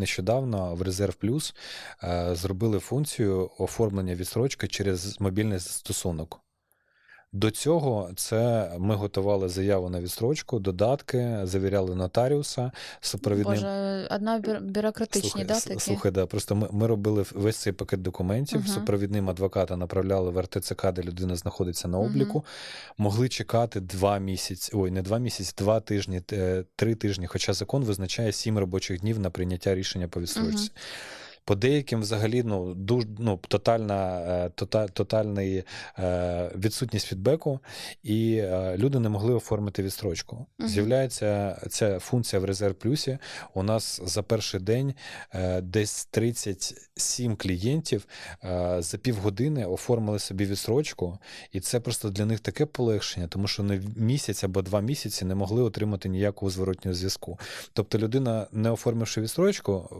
нещодавно в Резерв Плюс е, зробили функцію оформлення відстрочки через мобільний застосунок. До цього це ми готували заяву на відстрочку, додатки, завіряли нотаріуса супровідним. Боже, одна бю- бюрократичні, Слухай, да, такі? слухай, да, просто ми, ми робили весь цей пакет документів, Мгм. супровідним адвоката направляли в РТЦК, де людина знаходиться на обліку. Могли чекати два місяці, ой, не два місяці, два тижні, е, три тижні. Хоча закон визначає сім робочих днів на прийняття рішення по відстрочці. По деяким взагалі ну, дуж, ну, тотальна, е, тота, тотальний е, відсутність фідбеку, і е, люди не могли оформити відстрочку. Мгм. З'являється ця функція в Резерв Плюсі. У нас за перший день е, десь 37 клієнтів е, за півгодини оформили собі відстрочку, і це просто для них таке полегшення, тому що не місяць або два місяці не могли отримати ніякого зворотнього зв'язку. Тобто людина, не оформивши відстрочку,